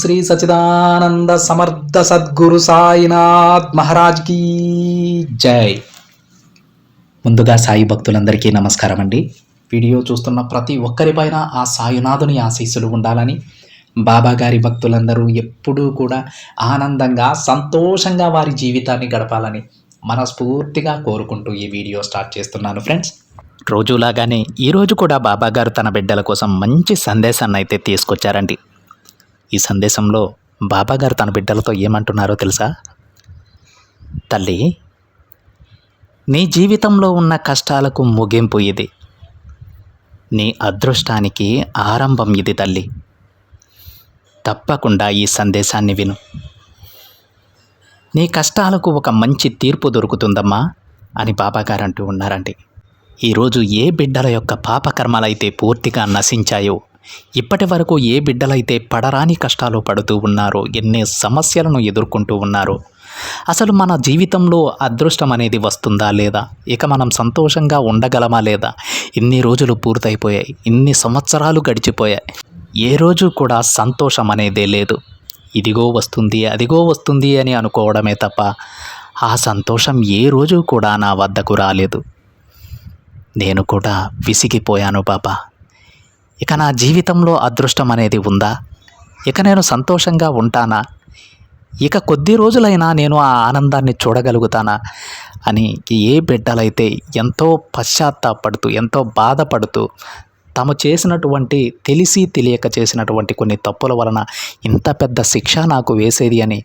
శ్రీ సచిదానంద సమర్థ సద్గురు సాయినాథ్ మహారాజ్ కీ జై. ముందుగా సాయి భక్తులందరికీ నమస్కారం అండి. వీడియో చూస్తున్న ప్రతి ఒక్కరిపైన ఆ సాయినాథుని ఆశీస్సులు ఉండాలని బాబా గారి భక్తులందరూ ఎప్పుడూ కూడా ఆనందంగా సంతోషంగా వారి జీవితాన్ని గడపాలని మనస్ఫూర్తిగా కోరుకుంటూ ఈ వీడియో స్టార్ట్ చేస్తున్నాను ఫ్రెండ్స్. రోజులాగానే ఈరోజు కూడా బాబాగారు తన బిడ్డల కోసం మంచి సందేశాన్ని అయితే తీసుకొచ్చారండి. ఈ సందేశంలో బాబాగారు తన బిడ్డలతో ఏమంటున్నారో తెలుసా? తల్లి నీ జీవితంలో ఉన్న కష్టాలకు ముగింపు ఇది. నీ అదృష్టానికి ఆరంభం ఇది తల్లి. తప్పకుండా ఈ సందేశాన్ని విను. నీ కష్టాలకు ఒక మంచి తీర్పు దొరుకుతుందమ్మా అని బాబాగారు అంటూ ఉన్నారండి. ఈరోజు ఏ బిడ్డల యొక్క పాపకర్మలైతే పూర్తిగా నశించాయో ఇప్పటి వరకు ఏ బిడ్డలైతే పడరాని కష్టాలు పడుతూ ఉన్నారో ఎన్ని సమస్యలను ఎదుర్కొంటూ ఉన్నారో అసలు మన జీవితంలో అదృష్టం అనేది వస్తుందా లేదా? ఇక మనం సంతోషంగా ఉండగలమా లేదా? ఇన్ని రోజులు పూర్తయిపోయాయి ఇన్ని సంవత్సరాలు గడిచిపోయాయి. ఏ రోజు కూడా సంతోషం అనేదే లేదు. ఇదిగో వస్తుంది అదిగో వస్తుంది అని అనుకోవడమే తప్ప ఆ సంతోషం ఏ రోజు కూడా నా వద్దకు రాలేదు. నేను కూడా విసిగిపోయాను పాప. ఇక నా జీవితంలో అదృష్టం అనేది ఉందా? ఇక నేను సంతోషంగా ఉంటానా? ఇక కొద్ది రోజులైనా నేను ఆ ఆనందాన్ని చూడగలుగుతానా? అని ఏ బిడ్డలైతే ఎంతో పశ్చాత్తాపడుతూ ఎంతో బాధపడుతూ తాము చేసినటువంటి తెలిసి తెలియక చేసినటువంటి కొన్ని తప్పుల వలన ఇంత పెద్ద శిక్ష నాకు వేసేది అని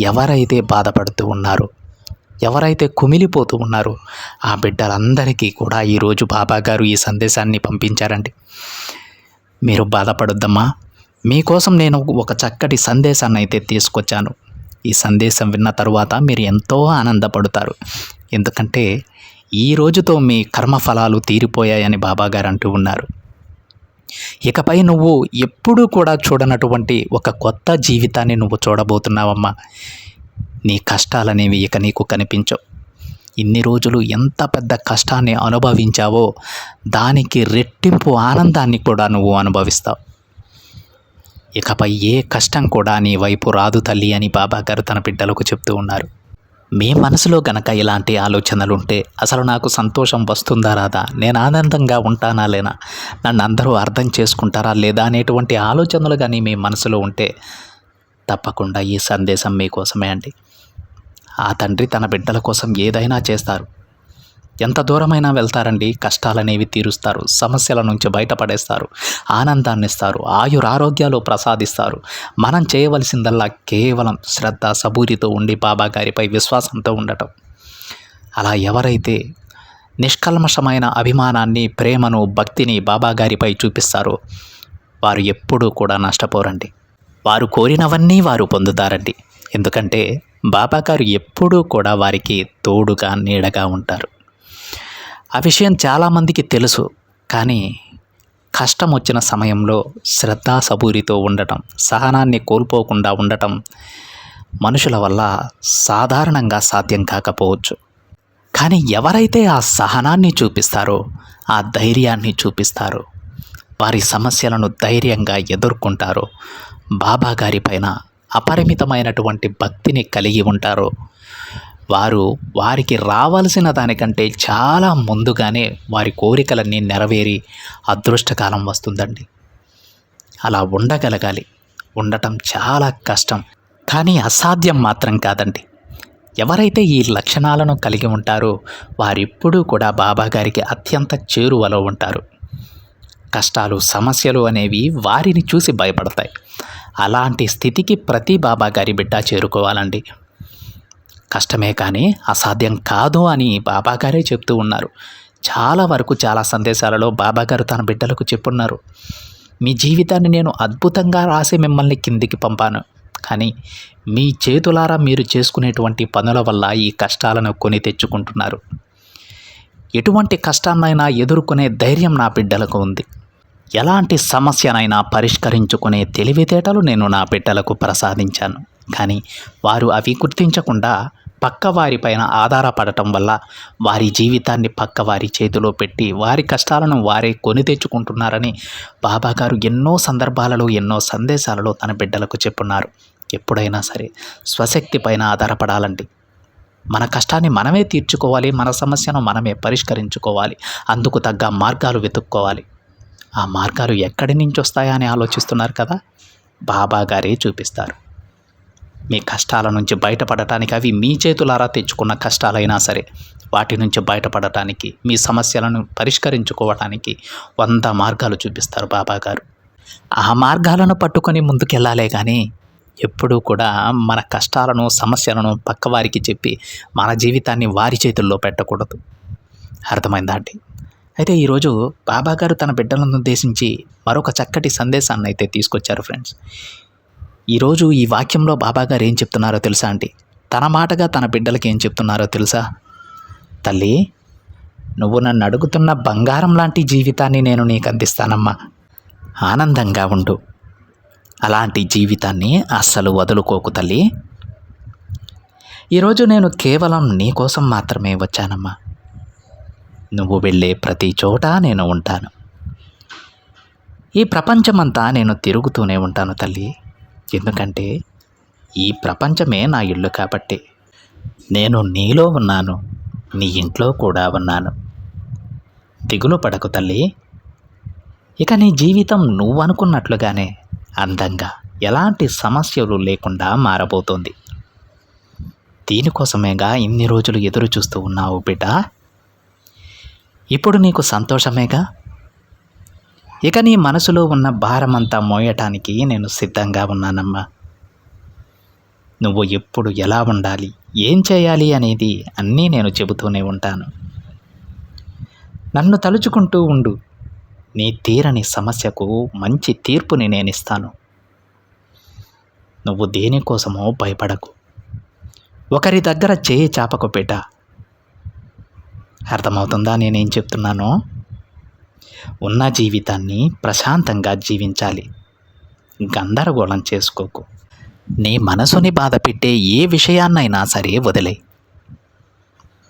ఎవరైతే బాధపడుతూ ఉన్నారో ఎవరైతే కుమిలిపోతూ ఉన్నారో ఆ బిడ్డలందరికీ కూడా ఈరోజు బాబా గారు ఈ సందేశాన్ని పంపించారండి. మీరు బాధపడొద్దమ్మా. మీకోసం నేను ఒక చక్కటి సందేశాన్ని అయితే తీసుకొచ్చాను. ఈ సందేశం విన్న తరువాత మీరు ఎంతో ఆనందపడతారు. ఎందుకంటే ఈ రోజుతో మీ కర్మఫలాలు తీరిపోయాయని బాబాగారు అంటూ ఉన్నారు. ఇకపై నువ్వు ఎప్పుడూ కూడా చూడనటువంటి ఒక కొత్త జీవితాన్ని నువ్వు చూడబోతున్నావమ్మా. నీ కష్టాలనేవి ఇక నీకు కనిపించవు. ఇన్ని రోజులు ఎంత పెద్ద కష్టాన్ని అనుభవించావో దానికి రెట్టింపు ఆనందాన్ని కూడా నువ్వు అనుభవిస్తావు. ఇకపై ఏ కష్టం కూడా నీ వైపు రాదు తల్లి అని బాబాగారు తన బిడ్డలకు చెప్తూ ఉన్నారు. మీ మనసులో గనక ఇలాంటి ఆలోచనలు ఉంటే అసలు నాకు సంతోషం వస్తుందా రాదా? నేను ఆనందంగా ఉంటానా లేనా? నన్ను అందరూ అర్థం చేసుకుంటారా లేదా అనేటువంటి ఆలోచనలు కానీ మీ మనసులో ఉంటే తప్పకుండా ఈ సందేశం మీకోసమే అండి. ఆ తండ్రి తన బిడ్డల కోసం ఏదైనా చేస్తారు. ఎంత దూరమైనా వెళ్తారండి కష్టాలనేవి తీరుస్తారు సమస్యల నుంచి బయటపడేస్తారు ఆనందాన్ని ఇస్తారు ఆయురారోగ్యాలు ప్రసాదిస్తారు. మనం చేయవలసిందల్లా కేవలం శ్రద్ధ సబూరితో ఉండి బాబా గారిపై విశ్వాసంతో ఉండటం. అలా ఎవరైతే నిష్కల్మషమైన అభిమానాన్ని ప్రేమను భక్తిని బాబా గారిపై చూపిస్తారో వారు ఎప్పుడూ కూడా నష్టపోరండి. వారు కోరినవన్నీ వారు పొందుతారండి. ఎందుకంటే బాబాగారు ఎప్పుడూ కూడా వారికి తోడుగా నీడగా ఉంటారు. ఆ విషయం చాలామందికి తెలుసు. కానీ కష్టం వచ్చిన సమయంలో శ్రద్ధా సబూరితో ఉండటం సహనాన్ని కోల్పోకుండా ఉండటం మనుషుల వల్ల సాధారణంగా సాధ్యం కాకపోవచ్చు. కానీ ఎవరైతే ఆ సహనాన్ని చూపిస్తారో ఆ ధైర్యాన్ని చూపిస్తారో వారి సమస్యలను ధైర్యంగా ఎదుర్కొంటారో బాబా గారి పైన అపరిమితమైనటువంటి భక్తిని కలిగి ఉంటారో. వారు వారికి రావాల్సిన దానికంటే చాలా ముందుగానే వారి కోరికలన్నీ నెరవేరి అదృష్టకాలం వస్తుందండి. అలా ఉండగలగాలి. ఉండటం చాలా కష్టం. కానీ అసాధ్యం మాత్రం కాదండి. ఎవరైతే ఈ లక్షణాలను కలిగి ఉంటారో వారిప్పుడూ కూడా బాబాగారికి అత్యంత చేరువలో ఉంటారు. కష్టాలు సమస్యలు అనేవి వారిని చూసి భయపడతాయి. అలాంటి స్థితికి ప్రతి బాబా గారి బిడ్డ చేరుకోవాలండి. కష్టమే కానీ అసాధ్యం కాదు అని బాబాగారే చెప్తూ ఉన్నారు. చాలా వరకు చాలా సందేశాలలో బాబాగారు తన బిడ్డలకు చెప్పున్నారు. మీ జీవితాన్ని నేను అద్భుతంగా రాసి మిమ్మల్ని కిందికి పంపాను. కానీ మీ చేతులారా మీరు చేసుకునేటువంటి పనుల వల్ల ఈ కష్టాలను కొని తెచ్చుకుంటున్నారు. ఎటువంటి కష్టాన్నైనా ఎదుర్కొనే ధైర్యం నా బిడ్డలకు ఉంది. ఎలాంటి సమస్యనైనా పరిష్కరించుకునే తెలివితేటలు నేను నా బిడ్డలకు ప్రసాదించాను. కానీ వారు అవి గుర్తించకుండా పక్కవారిపైన ఆధారపడటం వల్ల వారి జీవితాన్ని పక్కవారి చేతిలో పెట్టి వారి కష్టాలను వారే కొని తెచ్చుకుంటున్నారని బాబాగారు ఎన్నో సందర్భాలలో ఎన్నో సందేశాలలో తన బిడ్డలకు చెప్పున్నారు. ఎప్పుడైనా సరే స్వశక్తి పైన ఆధారపడాలండి. మన కష్టాన్ని మనమే తీర్చుకోవాలి మన సమస్యను మనమే పరిష్కరించుకోవాలి అందుకు తగ్గ మార్గాలు వెతుక్కోవాలి. ఆ మార్గాలు ఎక్కడి నుంచి వస్తాయా అని ఆలోచిస్తున్నారు కదా? బాబా గారే చూపిస్తారు. మీ కష్టాల నుంచి బయటపడటానికి అవి మీ చేతులారా తెచ్చుకున్న కష్టాలైనా సరే వాటి నుంచి బయటపడటానికి మీ సమస్యలను పరిష్కరించుకోవటానికి వంద మార్గాలు చూపిస్తారు బాబా గారు. ఆ మార్గాలను పట్టుకొని ముందుకెళ్ళాలే కానీ ఎప్పుడూ కూడా మన కష్టాలను సమస్యలను పక్కవారికి చెప్పి మన జీవితాన్ని వారి చేతుల్లో పెట్టకూడదు. అర్థమైందా అండి? అయితే ఈరోజు బాబా గారు తన బిడ్డలను ఉద్దేశించి మరొక చక్కటి సందేశాన్ని అయితే తీసుకొచ్చారు ఫ్రెండ్స్. ఈరోజు ఈ వాక్యంలో బాబా గారు ఏం చెప్తున్నారో తెలుసా అండి? తన మాటగా తన బిడ్డలకి ఏం చెప్తున్నారో తెలుసా? తల్లి నువ్వు నన్ను అడుగుతున్న బంగారం లాంటి జీవితాన్ని నేను నీకు అందిస్తానమ్మా. ఆనందంగా ఉండు. అలాంటి జీవితాన్ని అస్సలు వదులుకోకు తల్లి. ఈరోజు నేను కేవలం నీ కోసం మాత్రమే వచ్చానమ్మా. నువ్వు వెళ్ళే ప్రతి చోట నేను ఉంటాను. ఈ ప్రపంచమంతా నేను తిరుగుతూనే ఉంటాను తల్లి. ఎందుకంటే ఈ ప్రపంచమే నా ఇల్లు కాబట్టి. నేను నీలో ఉన్నాను నీ ఇంట్లో కూడా ఉన్నాను. దిగులు పడకు తల్లి. ఇక నీ జీవితం నువ్వు అనుకున్నట్లుగానే అందంగా ఎలాంటి సమస్యలు లేకుండా మారబోతోంది. దీనికోసమేగా ఇన్ని రోజులు ఎదురు చూస్తూ ఉన్నావు బిడ్డ. ఇప్పుడు నీకు సంతోషమేగా? ఇక నీ మనసులో ఉన్న భారమంతా మోయటానికి నేను సిద్ధంగా ఉన్నానమ్మా. నువ్వు ఎప్పుడు ఎలా ఉండాలి ఏం చేయాలి అనేది అన్నీ నేను చెబుతూనే ఉంటాను. నన్ను తలుచుకుంటూ ఉండు. నీ తీరని సమస్యకు మంచి తీర్పుని నేను ఇస్తాను నువ్వు దేనికోసమో భయపడకు. ఒకరి దగ్గర చేయి చాపకు బిడ్డ అర్థమవుతుందా? నేనేం చెప్తున్నానో? ఉన్న జీవితాన్ని ప్రశాంతంగా జీవించాలి. గందరగోళం చేసుకోకు. నీ మనసుని బాధ పెట్టే ఏ విషయాన్నైనా సరే వదిలే.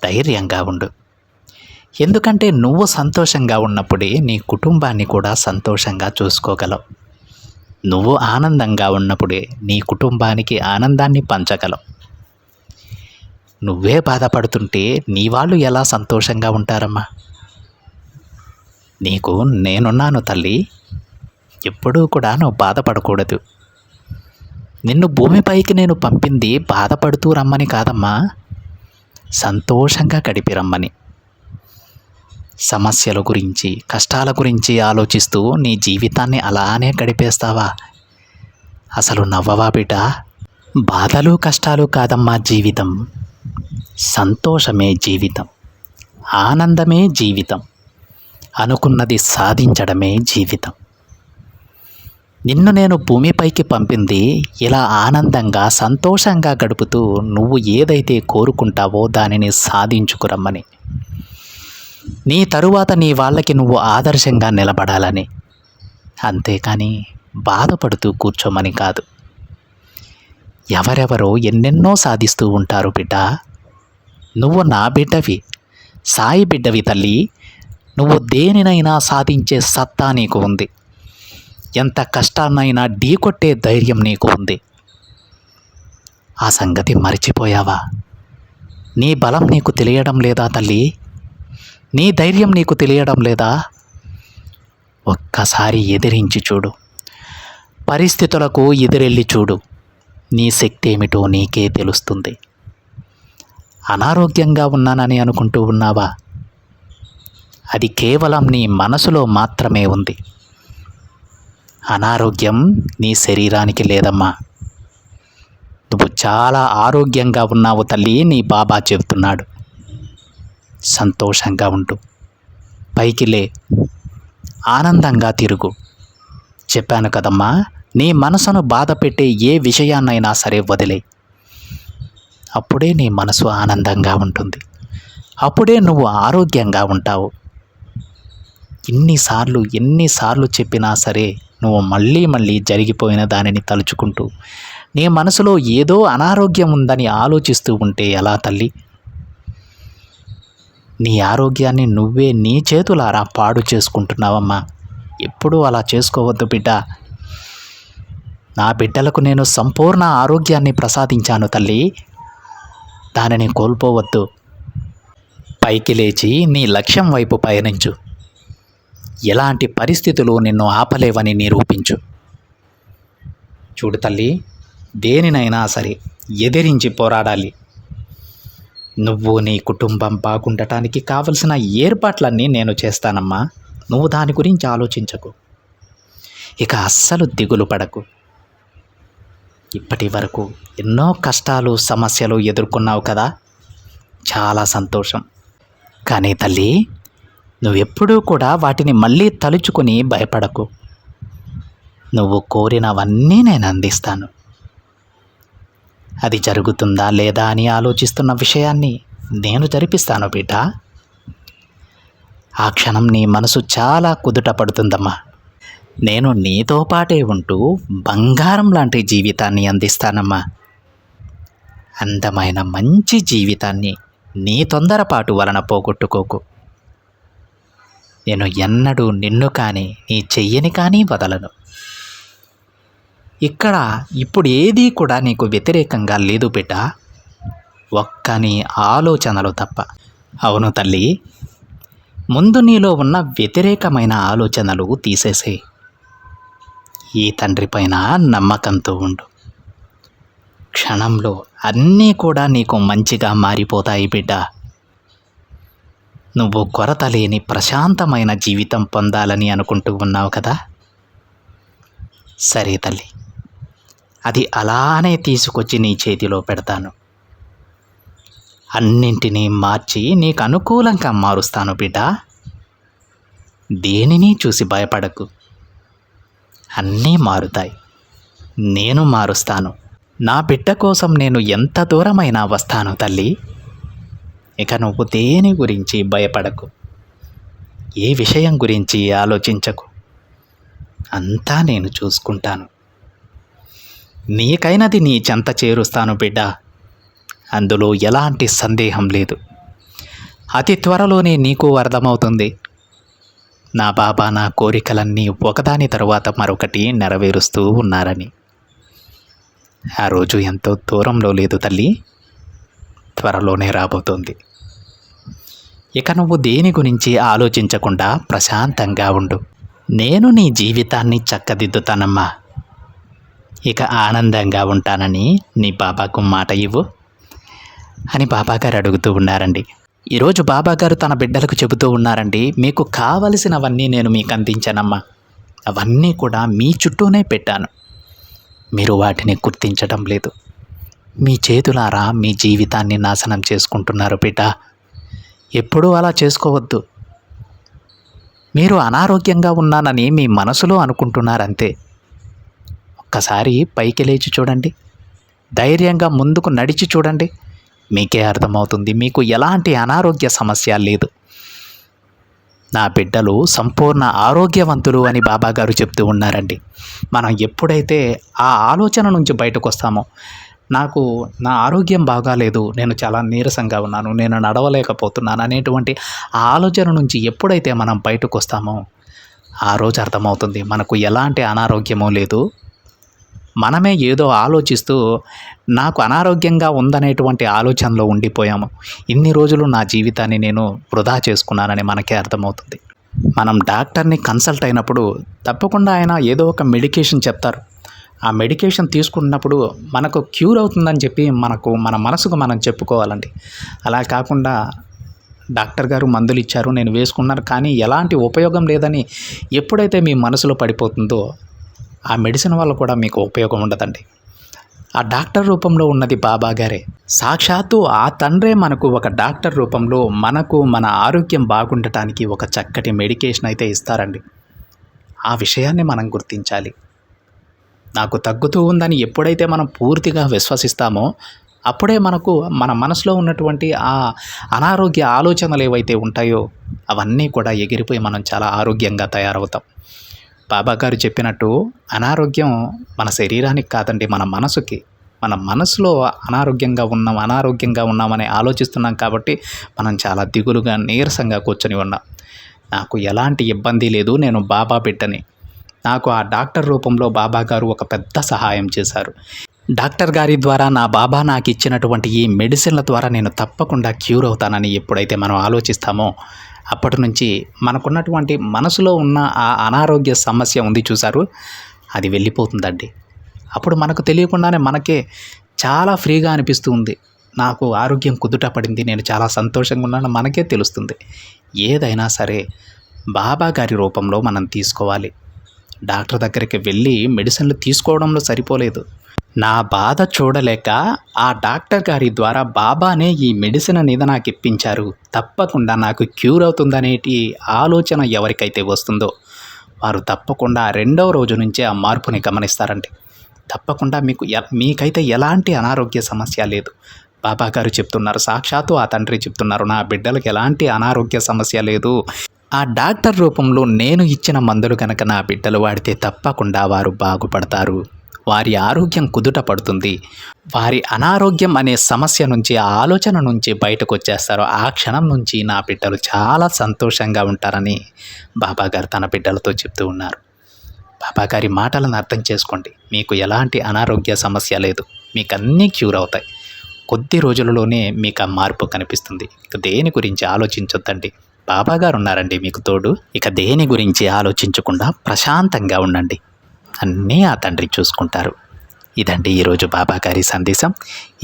ధైర్యంగా ఉండు. ఎందుకంటే నువ్వు సంతోషంగా ఉన్నప్పుడే నీ కుటుంబాన్ని కూడా సంతోషంగా చూసుకోగలవు. నువ్వు ఆనందంగా ఉన్నప్పుడే నీ కుటుంబానికి ఆనందాన్ని పంచగలవు. నువ్వే బాధపడుతుంటే నీ వాళ్ళు ఎలా సంతోషంగా ఉంటారమ్మా? నీకు నేనున్నాను తల్లి. ఎప్పుడూ కూడా నువ్వు బాధపడకూడదు. నిన్ను భూమిపైకి నేను పంపింది బాధపడుతూ రమ్మని కాదమ్మా. సంతోషంగా గడిపి రమ్మని. సమస్యల గురించి కష్టాల గురించి ఆలోచిస్తూ నీ జీవితాన్ని అలానే గడిపేస్తావా? అసలు నవ్వవా బిడ్డ? బాధలు కష్టాలు కాదమ్మా జీవితం. సంతోషమే జీవితం. ఆనందమే జీవితం. అనుకున్నది సాధించడమే జీవితం. నిన్ను నేను భూమిపైకి పంపింది ఇలా ఆనందంగా సంతోషంగా గడుపుతూ నువ్వు ఏదైతే కోరుకుంటావో దానిని సాధించుకురమ్మని. నీ తరువాత నీ వాళ్ళకి నువ్వు ఆదర్శంగా నిలబడాలని. అంతేకాని బాధపడుతూ కూర్చోమని కాదు. ఎవరెవరో ఎన్నెన్నో సాధిస్తూ ఉంటారు బిడ్డ. నువ్వు నా బిడ్డవి. సాయి బిడ్డవి తల్లి నువ్వు దేనినైనా సాధించే సత్తా నీకు ఉంది. ఎంత కష్టాన్నైనా ఢీకొట్టే ధైర్యం నీకు ఉంది. ఆ సంగతి మర్చిపోయావా? నీ బలం నీకు తెలియడం లేదా తల్లి? నీ ధైర్యం నీకు తెలియడం లేదా? ఒక్కసారి ఎదిరించి చూడు. పరిస్థితులకు ఎదురెళ్ళి చూడు. నీ శక్తి ఏమిటో నీకే తెలుస్తుంది. అనారోగ్యంగా ఉన్నానని అనుకుంటూ ఉన్నావా? అది కేవలం నీ మనసులో మాత్రమే ఉంది. అనారోగ్యం నీ శరీరానికి లేదమ్మా. నువ్వు చాలా ఆరోగ్యంగా ఉన్నావు తల్లి నీ బాబా చెబుతున్నాడు. సంతోషంగా ఉండు. పైకి లే. ఆనందంగా తిరుగు. చెప్పాను కదమ్మా నీ మనసును బాధ పెట్టే ఏ విషయాన్నైనా సరే వదిలే. అప్పుడే నీ మనసు ఆనందంగా ఉంటుంది. అప్పుడే నువ్వు ఆరోగ్యంగా ఉంటావు. ఇన్నిసార్లు ఎన్నిసార్లు చెప్పినా సరే నువ్వు మళ్ళీ మళ్ళీ జరిగిపోయిన దానిని తలుచుకుంటూ నీ మనసులో ఏదో అనారోగ్యం ఉందని ఆలోచిస్తూ ఉంటే ఎలా తల్లి? నీ ఆరోగ్యాన్ని నువ్వే నీ చేతులారా పాడు చేసుకుంటున్నావమ్మా. ఎప్పుడూ అలా చేసుకోవద్దు బిడ్డ. నా బిడ్డలకు నేను సంపూర్ణ ఆరోగ్యాన్ని ప్రసాదించాను తల్లి. దానిని కోల్పోవద్దు. పైకి లేచి నీ లక్ష్యం వైపు పయనించు. ఎలాంటి పరిస్థితులు నిన్ను ఆపలేవని నిరూపించు. చూడు తల్లి దేనినైనా సరే ఎదిరించి పోరాడాలి. నువ్వు నీ కుటుంబం బాగుండటానికి కావలసిన ఏర్పాట్లన్నీ నేను చేస్తానమ్మా. నువ్వు దాని గురించి ఆలోచించకు. ఇక అస్సలు దిగులు పడకు. ఇప్పటి వరకు ఎన్నో కష్టాలు సమస్యలు ఎదుర్కొన్నావు కదా? చాలా సంతోషం. కానీ తల్లి నువ్వెప్పుడూ కూడా వాటిని మళ్ళీ తలుచుకుని భయపడకు. నువ్వు కోరినవన్నీ నేను అందిస్తాను. అది జరుగుతుందా లేదా అని ఆలోచిస్తున్న విషయాన్ని నేను జరిపిస్తాను బిడ్డ ఆ క్షణం నీ మనసు చాలా కుదుట పడుతుందమ్మా. నేను నీతో పాటే ఉంటూ బంగారం లాంటి జీవితాన్ని అందిస్తానమ్మా. అందమైన మంచి జీవితాన్ని నీ తొందరపాటు వలన పోగొట్టుకోకు. నేను ఎన్నడూ నిన్ను కానీ నీ చెయ్యని కానీ వదలను. ఇక్కడ ఇప్పుడు ఏదీ కూడా నీకు వ్యతిరేకంగా లేదు బిడ్డ. ఒక్క నీ ఆలోచనలు తప్ప. అవును తల్లి ముందు నీలో ఉన్న వ్యతిరేకమైన ఆలోచనలు తీసేసేయి. ఈ తండ్రి పైన నమ్మకంతో ఉండు. క్షణంలో అన్నీ కూడా నీకు మంచిగా మారిపోతాయి బిడ్డ. నువ్వు కొరత లేని ప్రశాంతమైన జీవితం పొందాలని అనుకుంటూ ఉన్నావు కదా? సరే తల్లి అది అలానే తీసుకొచ్చి నీ చేతిలో పెడతాను. అన్నింటినీ మార్చి నీకు అనుకూలంగా మారుస్తాను బిడ్డ. దేనిని చూసి భయపడకు. అన్నీ మారుతాయి. నేను మారుస్తాను. నా బిడ్డ కోసం నేను ఎంత దూరమైనా వస్తాను తల్లి. ఇక నువ్వు దేని గురించి భయపడకు. ఏ విషయం గురించి ఆలోచించకు. అంతా నేను చూసుకుంటాను. నీకైనది నీ చెంత చేరుస్తాను బిడ్డ. అందులో ఎలాంటి సందేహం లేదు. అతి త్వరలోనే నీకు అర్థమవుతుంది. నా బాబా నా కోరికలన్నీ ఒకదాని తరువాత మరొకటి నెరవేరుస్తూ ఉన్నారని. ఆ రోజు ఎంతో దూరంలో లేదు తల్లి. త్వరలోనే రాబోతోంది. ఇక నువ్వు దేని గురించి ఆలోచించకుండా ప్రశాంతంగా ఉండు. నేను నీ జీవితాన్ని చక్కదిద్దుతానమ్మా. ఇక ఆనందంగా ఉంటానని నీ బాబాకు మాట ఇవ్వు అని బాబాగారు అడుగుతూ ఉన్నారండి. ఈరోజు బాబాగారు తన బిడ్డలకు చెబుతూ ఉన్నారండి మీకు కావలసినవన్నీ నేను మీకు అందించానమ్మా. అవన్నీ కూడా మీ చుట్టూనే పెట్టాను. మీరు వాటిని గుర్తించడం లేదు. మీ చేతులారా మీ జీవితాన్ని నాశనం చేసుకుంటున్నారు బిడ్డ. ఎప్పుడూ అలా చేసుకోవద్దు. మీరు అనారోగ్యంగా ఉన్నానని మీ మనసులో అనుకుంటున్నారంతే. ఒక్కసారి పైకి లేచి చూడండి. ధైర్యంగా ముందుకు నడిచి చూడండి. మీకే అర్థమవుతుంది. మీకు ఎలాంటి అనారోగ్య సమస్య లేదు. నా బిడ్డలు సంపూర్ణ ఆరోగ్యవంతులు అని బాబాగారు చెప్తూ ఉన్నారండి. మనం ఎప్పుడైతే ఆ ఆలోచన నుంచి బయటకు వస్తామో నాకు నా ఆరోగ్యం బాగాలేదు నేను చాలా నీరసంగా ఉన్నాను నేను నడవలేకపోతున్నాను అనేటువంటి ఆ ఆలోచన నుంచి ఎప్పుడైతే మనం బయటకు వస్తామో ఆ రోజు అర్థమవుతుంది. మనకు ఎలాంటి అనారోగ్యమూ లేదు. మనమే ఏదో ఆలోచిస్తూ నాకు అనారోగ్యంగా ఉందనేటువంటి ఆలోచనలో ఉండిపోయాము. ఇన్ని రోజులు నా జీవితాన్ని నేను వృధా చేసుకున్నానని మనకే అర్థమవుతుంది. మనం డాక్టర్ని కన్సల్ట్ అయినప్పుడు తప్పకుండా ఆయన ఏదో ఒక మెడికేషన్ చెప్తారు. ఆ మెడికేషన్ తీసుకున్నప్పుడు మనకు క్యూర్ అవుతుందని చెప్పి మనకు మన మనసుకు మనం చెప్పుకోవాలండి. అలా కాకుండా డాక్టర్ గారు మందులు ఇచ్చారు నేను వేసుకున్నాను. కానీ ఎలాంటి ఉపయోగం లేదని ఎప్పుడైతే మీ మనసులో పడిపోతుందో ఆ మెడిసిన్ వల్ల కూడా మీకు ఉపయోగం ఉండదండి. ఆ డాక్టర్ రూపంలో ఉన్నది బాబా గారే. సాక్షాత్తు ఆ తండ్రే మనకు ఒక డాక్టర్ రూపంలో మనకు మన ఆరోగ్యం బాగుండటానికి ఒక చక్కటి మెడికేషన్ అయితే ఇస్తారండి. ఆ విషయాన్ని మనం గుర్తించాలి. నాకు తగ్గుతూ ఉందని ఎప్పుడైతే మనం పూర్తిగా విశ్వసిస్తామో అప్పుడే మనకు మన మనసులో ఉన్నటువంటి ఆ అనారోగ్య ఆలోచనలు ఏవైతే ఉంటాయో అవన్నీ కూడా ఎగిరిపోయి మనం చాలా ఆరోగ్యంగా తయారవుతాం. బాబా గారు చెప్పినట్టు అనారోగ్యం మన శరీరానికి కాదండి మన మనసుకి. మన మనసులో అనారోగ్యంగా ఉన్నాం అనారోగ్యంగా ఉన్నామని ఆలోచిస్తున్నాం కాబట్టి మనం చాలా దిగులుగా నీరసంగా కూర్చొని ఉన్నాం. నాకు ఎలాంటి ఇబ్బంది లేదు నేను బాబా బిడ్డని. నాకు ఆ డాక్టర్ రూపంలో బాబా గారు ఒక పెద్ద సహాయం చేశారు. డాక్టర్ గారి ద్వారా నా బాబా నాకు ఇచ్చినటువంటి ఈ మెడిసిన్ల ద్వారా నేను తప్పకుండా క్యూర్ అవుతానని ఎప్పుడైతే మనం ఆలోచిస్తామో అప్పటి నుంచి మనకున్నటువంటి మనసులో ఉన్న ఆ అనారోగ్య సమస్య ఉంది చూసారు అది వెళ్ళిపోతుందండి. అప్పుడు మనకు తెలియకుండానే మనకే చాలా ఫ్రీగా అనిపిస్తూ ఉంది. నాకు ఆరోగ్యం కుదుట పడింది నేను చాలా సంతోషంగా ఉన్నాను మనకే తెలుస్తుంది. ఏదైనా సరే బాబా గారి రూపంలో మనం తీసుకోవాలి. డాక్టర్ దగ్గరికి వెళ్ళి మెడిసిన్లు తీసుకోవడంలో సరిపోలేదు. నా బాధ చూడలేక ఆ డాక్టర్ గారి ద్వారా బాబానే ఈ మెడిసిన్ అనేది నాకు ఇప్పించారు. తప్పకుండా నాకు క్యూర్ అవుతుందనేటి ఆలోచన ఎవరికైతే వస్తుందో వారు తప్పకుండా రెండవ రోజు నుంచే ఆ మార్పుని గమనిస్తారండి. తప్పకుండా మీకు ఎ- మీకైతే ఎలాంటి అనారోగ్య సమస్య లేదు. బాబా గారు చెప్తున్నారు సాక్షాత్తు ఆ తండ్రి చెప్తున్నారు నా బిడ్డలకు ఎలాంటి అనారోగ్య సమస్య లేదు. ఆ డాక్టర్ రూపంలో నేను ఇచ్చిన మందులు కనుక నా బిడ్డలు వాడితే తప్పకుండా వారు బాగుపడతారు. వారి ఆరోగ్యం కుదుట పడుతుంది. వారి అనారోగ్యం అనే సమస్య నుంచి ఆ ఆలోచన నుంచి బయటకు వచ్చేస్తారు ఆ క్షణం నుంచి నా బిడ్డలు చాలా సంతోషంగా ఉంటారని బాబాగారు తన బిడ్డలతో చెప్తూ ఉన్నారు. బాబా గారి మాటలను అర్థం చేసుకోండి. మీకు ఎలాంటి అనారోగ్య సమస్య లేదు. మీకు అన్నీ క్యూర్ అవుతాయి. కొద్ది రోజులలోనే మీకు ఆ మార్పు కనిపిస్తుంది. ఇక దేని గురించి ఆలోచించొద్దండి. బాబాగారు ఉన్నారండి మీకు తోడు. ఇక దేని గురించి ఆలోచించకుండా ప్రశాంతంగా ఉండండి. అన్నీ ఆ తండ్రి చూసుకుంటారు. ఇదండి ఈరోజు బాబా గారి సందేశం.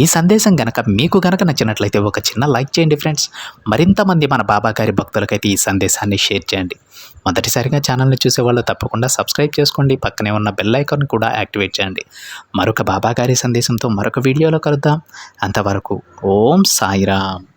ఈ సందేశం గనక మీకు గనక నచ్చినట్లయితే ఒక చిన్న లైక్ చేయండి ఫ్రెండ్స్. మరింతమంది మన బాబా గారి భక్తులకైతే ఈ సందేశాన్ని షేర్ చేయండి. మొదటిసారిగా ఛానల్ని చూసేవాళ్ళు తప్పకుండా సబ్స్క్రైబ్ చేసుకోండి. పక్కనే ఉన్న బెల్ ఐకాన్ కూడా యాక్టివేట్ చేయండి. మరొక బాబా గారి సందేశంతో మరొక వీడియోలో కలుద్దాం. అంతవరకు ఓం సాయిరామ్.